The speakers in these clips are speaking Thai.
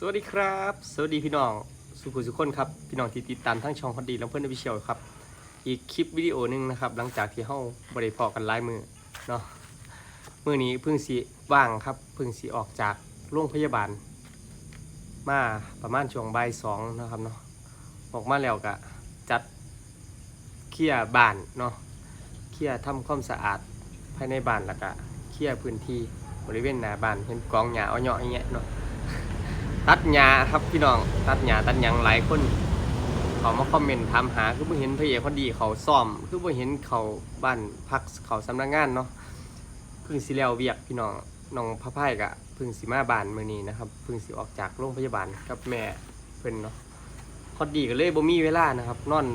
สวัสดีครับ สวัสดีพี่น้องสุขุสุขคนครับพี่น้องที่ติดตามทั้งช่องพอดีและเพื่อนอวิเชียวครับ อีกคลิปวิดีโอหนึ่งนะครับ หลังจากที่เฮาบริพอกันหลายมือเนาะมือนี้เพิ่งสีว่างครับเพิ่งสีออกจากโรงพยาบาล มาประมาณช่วงบ่ายสองนะครับเนาะออกมาแล้วก็จัดเคลียร์บ้านเนาะเคลียร์ทำความสะอาดภายในบ้านแล้วก็เคลียร์พื้นที่บริเวณหน้าบ้านเห็นกองหญ้าเอาเหยาะอย่างเงี้ยเนาะ ตัดหญ้าครับพี่น้องตัดหญ้าตัดหยังหลายคนเขามาคอมเมนต์ถามหาคือบ่เห็นพระเอกคนดีเขาซ่อม คือบ่เห็นเขาบ้านพักเขาสำนักงานเนาะเพิ่งสิแล้วเวียกพี่น้องน้องพระพายกะเพิ่งสิมาบ้านมื้อนี้นะครับเพิ่งสิออกจากโรงพยาบาลกับแม่เพิ่นเนาะพอดีก็เลยบ่มีเวลานะครับ นอน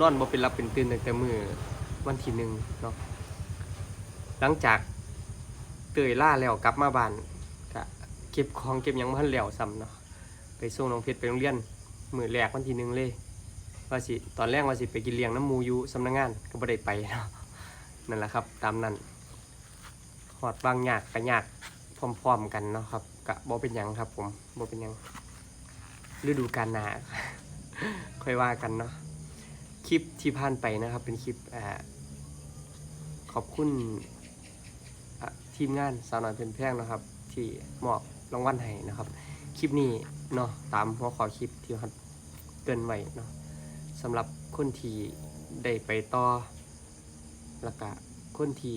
นอนบ่เป็นรับเป็นตื่นตั้งแต่มื้อวันที่หนึ่งเนาะหลังจากเตยล่าแล้วกลับมาบ้าน เก็บของเก็บยังมันแล้วซ้ำเนาะไปส่งน้องเพชรไปโรงเรียนมือแรกวันที่หนึ่งเลยว่าสิตอนแรกว่าสิไปกินเลี้ยงน้ำมูอยู่สำนักงานก็บ่ได้ไปเนาะนั่นแหละครับ ตามนั้นหอดบางยากกระยากพร้อมๆกันเนาะครับกะบ่เป็นยังครับ ผมบ่เป็นยังฤดูกาลหนาค่อยว่ากันเนาะคลิปที่ผ่านไปนะครับ เป็นคลิปอขอบคุณทีมงานสาวน้อยเพ็ญแพงนะครับ ที่มอบ รางวัลให้นะครับ คลิปนี้เนาะตามหัวข้อคลิปที่เขาเตือนไว้เนาะสำหรับคนที่ได้ไปต่อแล้วก็คนที่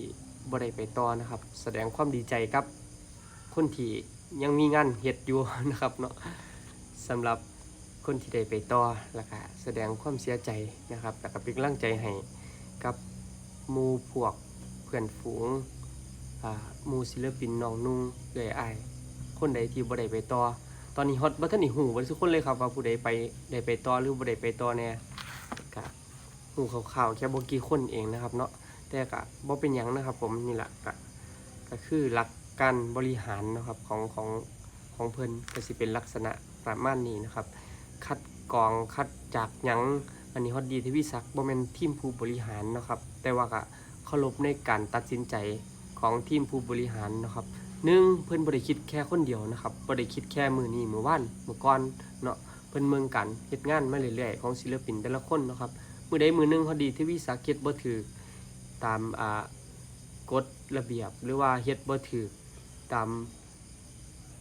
บ่ได้ไปต่อนะครับ แสดงความดีใจกับ คนที่ยังมีงานเฮ็ดอยู่นะครับเนาะสำหรับคนที่ได้ไปต่อแล้วก็แสดงความเสียใจนะครับแล้วก็เป็นกำลังใจให้กับมูพวกเพื่อนฝูงมูศิลปินน้องนุ่งเอ่ยอาย คนใดที่บ่ได้ไปต่อ ตอนนี้ฮอตบ่ทันได้ฮู้บ่ทุกคนเลยครับว่าผู้ใดไปได้ไปต่อหรือบ่ได้ไปต่อแน่ก็ฮู้คร่าวๆแค่บ่กี่คนเองนะครับ เนาะแต่ก็บ่เป็นหยังนะครับ ผมนี่แหละก็ก็คือหลักการบริหารนะครับของของของเพิ่นก็สิเป็นลักษณะประมาณนี้นะครับ คัดกรองคัดจากหยังอันนี้ฮอตดีทวีศักดิ์บ่แม่นทีมผู้บริหารนะครับ แต่ว่าก็เคารพในการตัดสินใจของทีมผู้บริหารนะครับ หนึ่งเพิ่นบริคิดแค่คนเดียวนะครับบริคิดแค่มือนี้มือว่านมือก่อนเนาะเพิ่นเมืองกันเฮ็ดงานมาเรื่อยๆของศิลปินแต่ละคนนะครับมือใดมือหนึงพอดีที่วิสาหกิจบ่ถือตามอ่ากฎระเบียบหรือว่าเฮ็ดบ่ถือตาม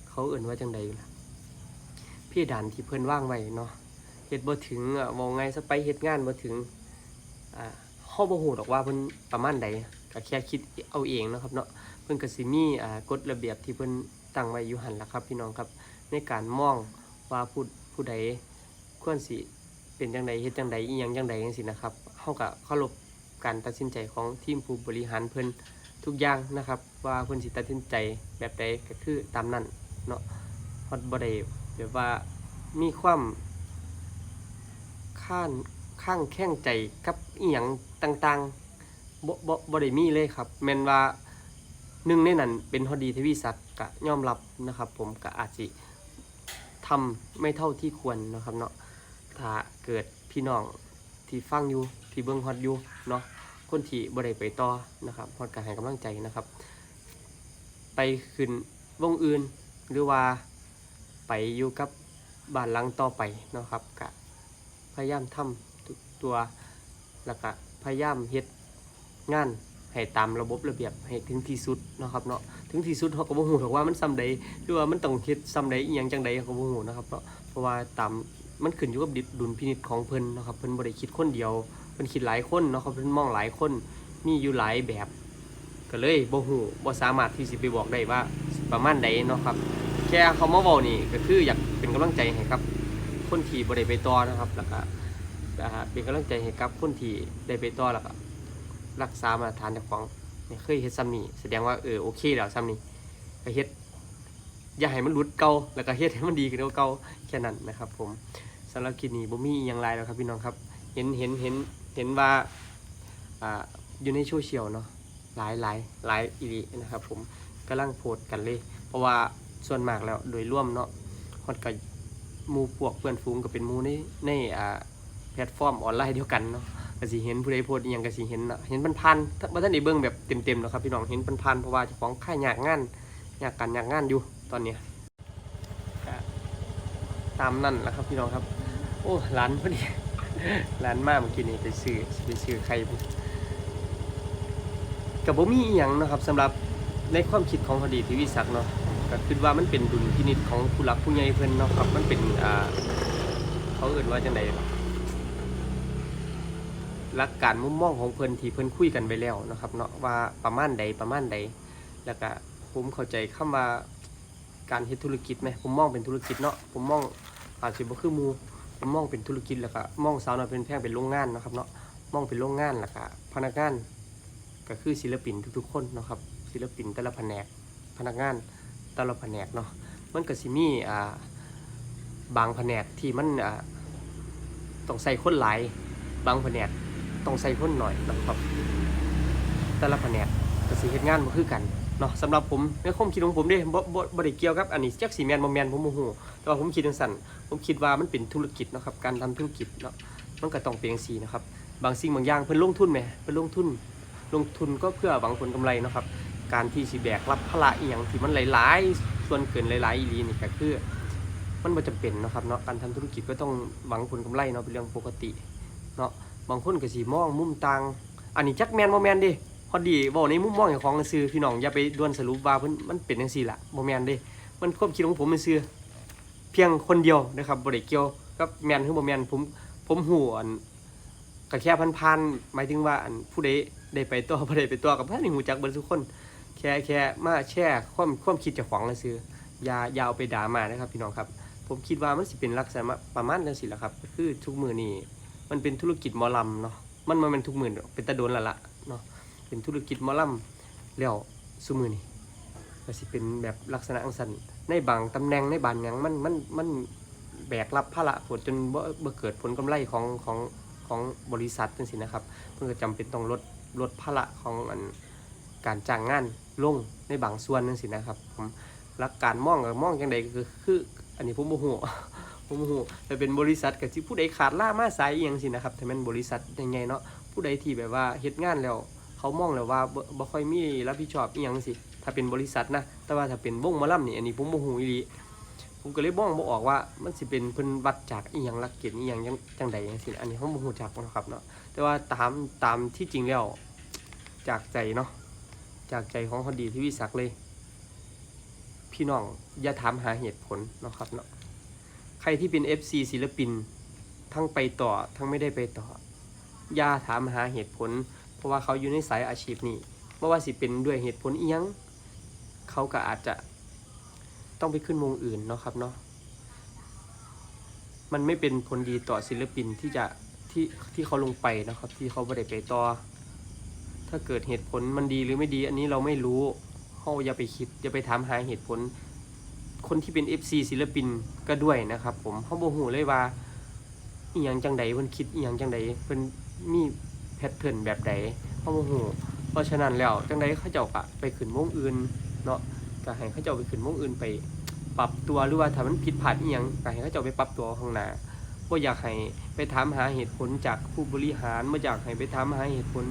เขาเอื่นว่าจังใดล่ะพี่ด่านที่เพิ่นว่างไว้เนาะเฮ็ดบ่ถึงอะมองไงสไปเฮ็ดงานบ่ถึงอ่าเฮาบ่ฮู้ดอกว่าเพิ่นประมาณใดก็แค่คิดเอาเองนะครับเนาะ เพิ่นก็สิมีอ่ากฎระเบียบที่เพิ่นตั้งไว้อยู่หันละครับ พี่น้องครับในการมองว่าผู้ผู้ใดควรสิเป็นจังใดเฮ็ดจังใดอีหยังจังใดจังซี่นะครับเฮาก็เคารพการตัดสินใจของทีมผู้บริหารเพิ่นทุกอย่างนะครับ ว่าเพิ่นสิตัดสินใจแบบใดก็คือตามนั้นเนาะฮอดบ่ได้แบบว่ามีความข้านข้างแข้งใจกับอีหยังต่างๆบ่บ่บ่ได้มีเลยครับแม่นว่า หนึ่งในนั้นเป็นฮอดีทวีศักดิ์กะยอมรับนะครับ ผมก็อาจสิทำไม่เท่าที่ควรนะครับเนาะถ้าเกิดพี่น้องที่ฟังอยู่ที่เบิ่งฮอดอยู่เนาะคนที่บ่ได้ไปต่อนะครับฮอดก็ให้กำลังใจนะครับ ไปขึ้นวงอื่นหรือว่าไปอยู่กับบ้านหลังต่อไปนะครับกะพยายามทำทุกตัวแล้วก็พยายามเฮ็ดงาน ให้ตามระบบระเบียบให้ถึงที่สุดนะครับเนาะถึงที่สุดเขาก็บ่ฮู้หรอกว่ามันซ้ำใดหรือว่ามันต้องเฮ็ดซ้ำใดอีหยังจังใดเขาก็บ่ฮู้นะครับเพราะเพราะว่าตามมันขึ้นอยู่กับดิดุลพินิจของเพิ่นนะครับเพิ่นบ่ได้คิดคนเดียวเพิ่นคิดหลายคนเนาะครับเพิ่นมองหลายคนมีอยู่หลายแบบก็เลยบ่ฮู้บ่สามารถที่สิไปบอกได้ว่าประมาณใดเนาะครับ แค่เขามาเว้านี่ก็คืออยากเป็นกำลังใจให้กับ คนที่บ่ได้ไปต่อนะครับแล้วก็เป็นกำลังใจให้กับคนที่ได้ไปต่อแล้วก็ รักษามาตรฐานเจ้าของเนี่ยเคยเฮ็ดซ้ำนี่แสดงว่าเออโอเคแล้วซ้ำนี่ก็เฮ็ดอย่าให้มันหลุดเก่าแล้วก็เฮ็ดให้มันดีขึ้นกว่าเก่าแค่นั้นนะครับ ผมสำหรับคลิปนี้บ่มีอหยังไรแล้วครับพี่น้องครับ เห็นเห็นเห็นเห็นว่าอ่าอยู่ในโซเชียลเนาะหลายหลายหลายอีหลีนะครับ ผมกำลังโพสต์กันเลย เพราะว่าส่วนมากแล้วโดยร่วมเนาะฮอดกับมูพวกเพื่อนฝูงก็เป็นมูในในอ่าแพลตฟอร์มออนไลน์เดียวกันเนาะ ก็สิเห็นผู้ใดโพสต์อหยังก็สิเห็นเนาะเห็นพันๆบ่ทันได้เบิ่งแบบเต็มๆหรอกครับพี่น้องเห็นพันๆเพราะว่าเจ้าของค่ายยากงานยากกันยากงานอยู่ตอนเนี้ยตามนั่นแหละครับพี่น้องครับ โอ้ร้านพอดี ร้านมากเมื่อกี้นี้ไปซื้อไปซื้อไข่กับบ่มีอีหยังเนาะครับสำหรับในความคิดของพอดีทีวิศักดิ์เนาะก็คิดว่ามันเป็นดุลพินิจของผู้หลักผู้ใหญ่เพิ่นเนาะครับมันเป็นอ่าเขาเอ่นว่าจังไดล่ะ หลักการมุมมองของเพิ่นที่เพิ่นคุยกันไว้แล้วนะครับเนาะว่าประมาณใดประมาณใด แล้วก็ผมเข้าใจคำว่าการเฮ็ดธุรกิจไหมผมมองเป็นธุรกิจเนาะผมมองอาจสิบ่คือหมูผมมองเป็นธุรกิจแล้วก็มองสาวน้อยเป็นแพงเป็นโรงงานนะครับเนาะมองเป็นโรงงานแล้วก็พนักงานก็คือศิลปินทุกๆ คนนะครับศิลปินแต่ละแผนกพนักงานแต่ละแผนกเนาะมันก็สิมีอ่าบางแผนกที่มันอ่าต้องใส่คนหลายบางแผนก ต้องใส่คนหน่อยนะครับ แต่ละแผนกก็สิเฮ็ดงานบ่คือกันเนาะสำหรับผมในความคิดของผมเด้บ่บ่บ่ได้เกี่ยวกับอันนี้จักสีแมนบ่แมนผมบ่ฮู้แต่ว่าผมคิดจังซั่นผมคิดว่ามันเป็นธุรกิจนะครับการทำธุรกิจเนาะมันก็ต้องเป็นจังซี่นะครับบางสิ่งบางอย่างเพิ่นลงทุนแหมเพิ่นลงทุน ลงทุนก็เพื่อหวังผลกำไรนะครับ การที่สิแบกรับภาระอีหยังที่มันหลายๆ ส่วนเกินหลายๆอีหลีนี่ก็คือ มันบ่จำเป็นนะครับเนาะการทำธุรกิจก็ต้องหวังผลกำไรเนาะเป็นเรื่องปกติเนาะ บางคนก็สิมองมุมต่าง อันนี้จักแมนบ่แมนเด้พอดีบอกในมุมมองของของซื้อพี่น้องอย่าไปด่วนสรุปว่าเพิ่นมันเป็นจังซี่ล่ะบ่แมนเด้ มันความคิดของผมมันซื้อเพียงคนเดียวนะครับบ่ได้เกี่ยวกับแมนหรือบ่แมนผมผมฮู้อันก็แค่พันๆหมายถึงว่าอันผู้ใดได้ไปต่อบ่ได้ไปต่อกับเพิ่นนี่ฮู้จักเบิดทุกคน แค่แค่มาแชร์ความความคิดจากของซื่ออย่าอย่าเอาไปด่ามานะครับพี่น้องครับ ผมคิดว่ามันสิเป็นลักษณะประมาณจังซี่ล่ะครับ คือทุกมือนี้ มันเป็นธุรกิจหมอลำเนาะมันบ่แม่นทุกหมื้อดอกเป็นตะโดนและล่ะเนาะเป็นธุรกิจหมอลำแล้วซุมือนี่ก็สิเป็นแบบลักษณะอังสันในบางตำแหน่งในบางอย่างมันมันมันแบกรับภาระผลจนบ่บ่เกิดผลกำไรของของของบริษัทจังซี่นะครับเพิ่นก็จำเป็นต้องลดลดภาระของอันการจ้างงานลงในบางส่วนจังซี่นะครับผมหลักการมองก็มองจังใดก็คือ อันนี้ผมบ่ฮู้ ผมบ่ฮู้แต่เป็นบริษัทก็สิผู้ใดขาดล่ามาสายอีหยังสินะครับถ้าแม่นบริษัทใหญ่ๆเนาะผู้ใดที่แบบว่าเฮ็ดงานแล้ว เขามองแล้วว่าบ่บ่ค่อยมีรับผิดชอบอีหยังสิ ถ้าเป็นบริษัทนะ แต่ว่าถ้าเป็นวงหมอลำนี่อันนี้ผมบ่ฮู้อีหลีผมก็เลยมองบ่ออกว่ามันสิเป็นเพิ่นวัดจากอีหยังหลักเกณฑ์อีหยังจังจังใดจังซี่อันนี้ผมบ่ฮู้จักเนาะครับเนาะแต่ว่าตามตามที่จริงแล้วจากใจเนาะจากใจของคนดีที่วิศักเลย พี่น้องอย่าถามหาเหตุผลเนาะครับเนาะ รที่เป็น FC ศิลปิน ทั้งไปต่อทั้งไม่ได้ไปต่อย่าถามหาเหตุผล เพราะว่าเขาอยู่ในสายอาชีพนี้ไม่ว่าสิเป็นด้วยเหตุผลอียังเขาก็อาจจะต้องไปขึ้นวงอื่นเนาะครับเนาะมันไม่เป็นผลดีต่อศิลปินที่จะที่ที่เขาลงไปนะครับ ที่เขาไม่ได้ไปต่อ ถ้าเกิดเหตุผลมันดีหรือไม่ดี อันนี้เราไม่รู้เขาอย่าไปคิดอย่าไปถามหาเหตุผล คนที่เป็น FC ศิลปินก็ด้วยนะครับ ผมเขาโมโหเลยว่าอีหยังจังใดเพิ่นคิดอีหยังจังใดเพิ่นมีแพทเทิร์นแบบใดเขาโมโหเพราะฉะนั้นแล้วจังใดเขาเจ้าก็ไปขึ้นวงอื่นเนาะก็ให้เขาเจ้าไปขึ้นวงอื่นไป ปรับตัวหรือว่าถ้ามันผิดพลาดอีหยังก็ให้เขาเจ้าไปปรับตัวข้างหน้าบ่อยากให้ไปถามหาเหตุผลจากผู้บริหารบ่อยากให้ไปถามหาเหตุผล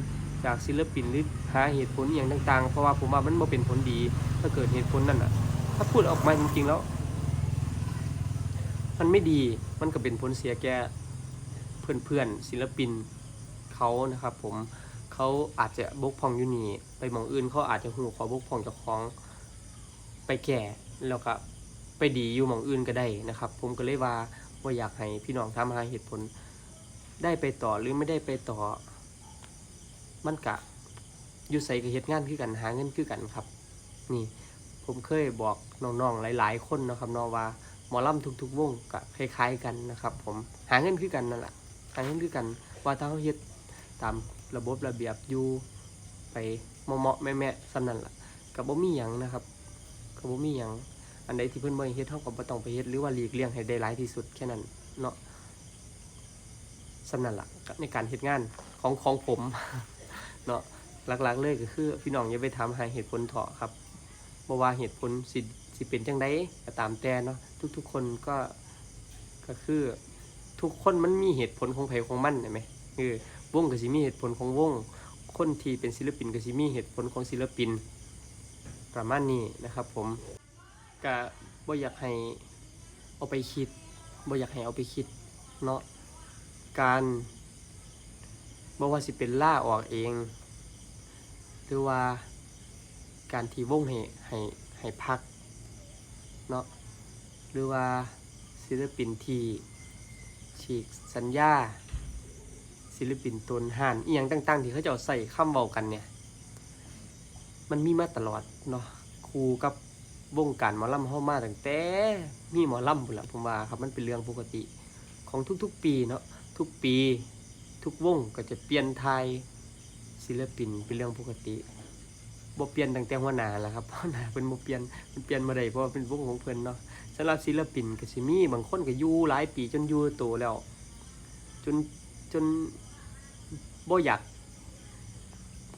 จากศิลปินหรือหาเหตุผลอย่างต่างๆ เพราะว่าผมว่ามันบ่เป็นผลดี ถ้าเกิดเหตุผลนั่นน่ะ ถ้าพูดออกมาจริงๆแล้ว มันไม่ดีมันก็เป็นผลเสียแก่เพื่อนๆศิลปินเขานะครับผมเขาอาจจะบกพร่องอยู่นี่ไปมองอื่นเขาอาจจะหูขอบกพร่องจากของไปแก่แล้วก็ไปดีอยู่มองอื่นก็ได้นะครับ ผมก็เลยว่าว่าอยากให้พี่น้องทำหาเหตุผลได้ไปต่อหรือไม่ได้ไปต่อ มันกะอยู่ใส่กับเหตุงานคือกันหาเงินคือกันครับ นี่ ผมเคยบอกน้องๆหลาย ๆ คนนะครับเนาะว่าหมอลำทุกๆวงก็คล้าย ๆ กันนะครับ ผมหาเงินคือกันนั่นแหละหาเงินคือกันว่าถ้าเขาเฮ็ดตามระบบระเบียบอยู่ไปเหมาะๆแม่ๆสำนั่นล่ะกับบ่มีหยังนะครับกับบ่มีหยังอันใดที่เพิ่นบ่ให้เฮ็ดเฮาก็บ่ต้องไปเฮ็ดหรือว่าหลีกเลี่ยงให้ได้หลายที่สุดแค่นั้นเนาะสำนั่นล่ะในการเฮ็ดงานของของผมเนาะหลักๆเลยก็คือพี่น้องอย่าไปถามหาเหตุผลเถาะครับ บ่ว่าเหตุผลสิสิเป็นจังไดก็ตามแต่เนาะทุกๆคนก็ก็คือทุกคนมันมีเหตุผลของไผของมันใช่ไหมเออวงก็สิมีเหตุผลของวง คนที่เป็นศิลปินก็สิมีเหตุผลของศิลปิน ประมาณนี้นะครับผมก็บ่อยากให้เอาไปคิดบ่อยากให้เอาไปคิดเนาะการบ่ว่าสิเป็นล่าออกเอง หรือว่า การที่วงให้ให้ให้พักเนาะหรือว่าศิลปินที่ฉีกสัญญา ศิลปินตนห่านอียงต่าง ๆ ที่เขาจะเอาใส่คำเว้ากันเนี่ย มันมีมาตลอดเนาะครูกับวงการหมอลำเฮามาตั้งแต่มีหมอลำพุ่นละผมว่าครับมันเป็นเรื่องปกติของทุกๆปีเนาะทุกปี ทุกวงก็จะเปลี่ยนไทยศิลปินเป็นเรื่องปกติ บ่เปลี่ยนตั้งแต่หัวหน้าแหละครับหัวหน้าเพิ่นบ่เปลี่ยนมันเปลี่ยนมาได้เพราะว่าเป็นวงของเพิ่นเนาะสำหรับศิลปินก็สิมีบางคนก็อยู่หลายปีจนอยู่โตแล้ว จนจนบ่อยาก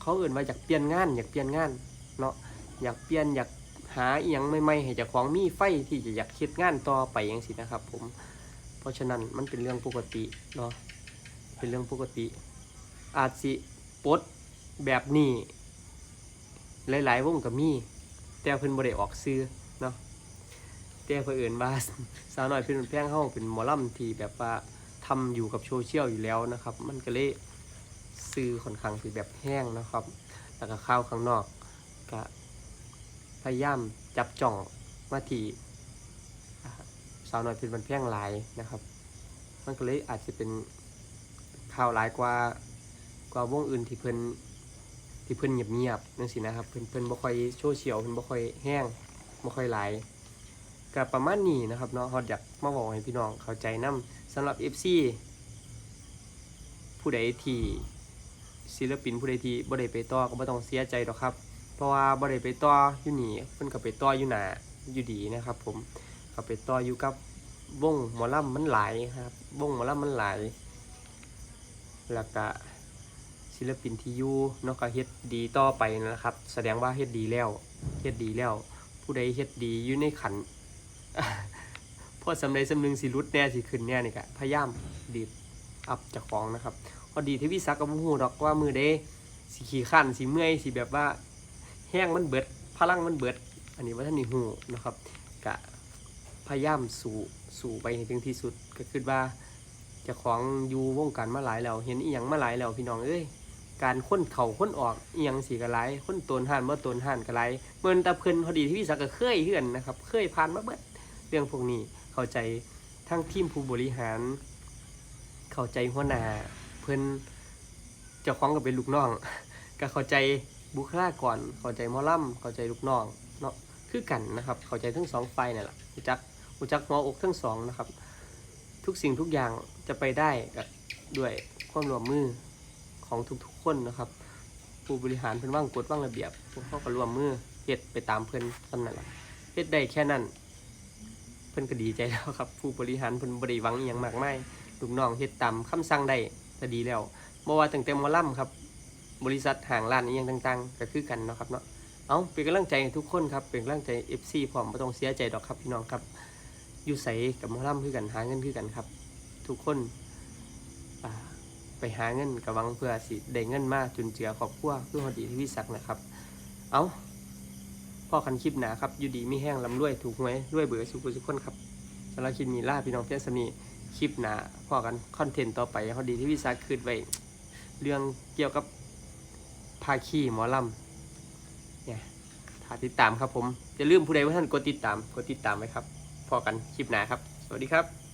เขาเอื่นว่าอยากเปลี่ยนงาน อยากเปลี่ยนงานเนาะอยากเปลี่ยนอยากหาอีหยังใหม่ๆให้เจ้าของมีไฟที่จะอยากคิดงานต่อไปอย่างสินะครับ ผม เพราะฉะนั้นมันเป็นเรื่องปกติเนาะเป็นเรื่องปกติ อาจสิปลดแบบนี้ หลายๆวงก็มี แต่เพิ่นบ่ได้ออกซื้อเนาะแต่เพิ่นเอื่นว่าสาวน้อยเพิ่นแพงเฮาเป็นหมอลำที่แบบว่าทำอยู่กับโซเชียลอยู่แล้วนะครับ มันก็เลยซื้อค่อนข้างสิแบบแห้งนะครับ แล้วก็ข้าวข้างนอกก็พยายามจับจ่องมาที่สาวน้อยเป็นมันแพงหลายนะครับ มันก็เลยอาจจะเป็นข่าวหลายกว่ากว่าวงอื่นที่เพิ่น ที่เพิ่อนเงียบๆนั่นสินะครับ เพิ่อนเพิ่อนบ่ค่อยโซเชียลเพิ่อนบ่ค่อยแห้งบ่ค่อยไหลายก็ประมาณนี้นะครับเนาะฮอดอยากมาบอกให้พี่น้องเข้าใจนํสำหรับ FC ผู้ใดที่ศิลปินผู้ใดที่บ่ได้ไปต่อก็บ่ต้องเสียใจดอกครับ เพราะว่าบ่ได้ไปต่ออยู่นี่เพิ่นก็ไปต่ออยู่หนาอยู่ดีนะครับ ผมก็ไปต่ออยู่กับวงหมอลำมันหลายครับวงหมอลำมันหลายแล้วก็ ศิลปินที่อยู่เนาะก็เฮ็ดดีต่อไปนะครับ แสดงว่าเฮ็ดดีแล้วเฮ็ดดีแล้ว ผู้ใดเฮ็ดดีอยู่ในขันพอสำใดสำนึงสิรุดแน่สิขึ้นแน่นี่ก็พยายามดีดอัพจากของนะครับพอดีที่วิสักกับหูดอกว่ามือเด้สิขี่ขันสิเมื่อยสิแบบว่าแห้งมันเบิดพลังมันเบิด อันนี้ว่าท่านนี่หูนะครับกะพยายามสู่สู่ไปให้ถึงที่สุดก็คือว่าจะของอยู่วงการมาหลายแล้ว เห็นอีหยังมาหลายแล้วพี่น้องเอ้ย การค้นเข่าค้นออกเอียงสีกระไรค้นตนห่านเมื่อตนห่านกระไรเมื่อตาเพิ่นพอดีที่วิสักก็เคยเฮือนนะครับเคยผ่านมาเบิดเรื่องพวกนี้เข้าใจทั้งทีมผู้บริหาร เข้าใจหัวหน้าเพิ่นเจ้าของก็เป็นลูกน้อง ก็เข้าใจบุคลากรเข้าใจหมอล่ำเข้าใจลูกน้องเนาะคือกันนะครับ เข้าใจทั้งสองฝ่ายนี่แหละรู้จักรู้จักหัวอกทั้งสองนะครับ ทุกสิ่งทุกอย่างจะไปได้ด้วยความร่วมมือของทุก คนนะครับ ผู้บริหารเพิ่นว่างกฎว่างระเบียบพวกเขาก็ร่วมมือเฮ็ดไปตามเพิ่นตำนั่นแหละเฮ็ดได้แค่นั้น เพิ่นก็ดีใจแล้วครับ ผู้บริหารเพิ่นบ่ได้หวังอหยังมากมายลูกน้องเฮ็ดตามคำสั่งได้ก็ดีแล้วบ่ว่าตั้งแต่หมอลำครับ บริษัทห่างร้านอีหยังต่างๆ ก็คือกันเนาะครับเนาะเอาเป็นกำลังใจทุกคนครับเป็นกำลังใจ FC พร้อมบ่ต้องเสียใจดอกครับพี่น้องครับอยู่ใสกับหมอลำคือกันหาเงินคือกันครับ ทุกคน ไปหาเงินกับวังเพื่อสิได้เงินมาจุนเจือครอบครัวเพื่อพอดีที่วิสักนะครับ เอาพ่อคันคลิปหนาครับอยู่ดีไมีแห้งลำรวยถูกหวยรวยเบื่อสุขสุขคนครับสำหรับคลิปนี้ล่าพี่น้องเพื่อนสนีคลิปหนาพ่อกันคอนเทนต์ต่อไปพอดีที่วิสักคืนไว้เรื่องเกี่ยวกับภาคีหมอลำเนี่ยถ้าติดตามครับผมอย่าลืมผู้ใดว่าท่านกดติดตามกดติดตามไว้ครับพอกันคลิปหนาครับ สวัสดีครับ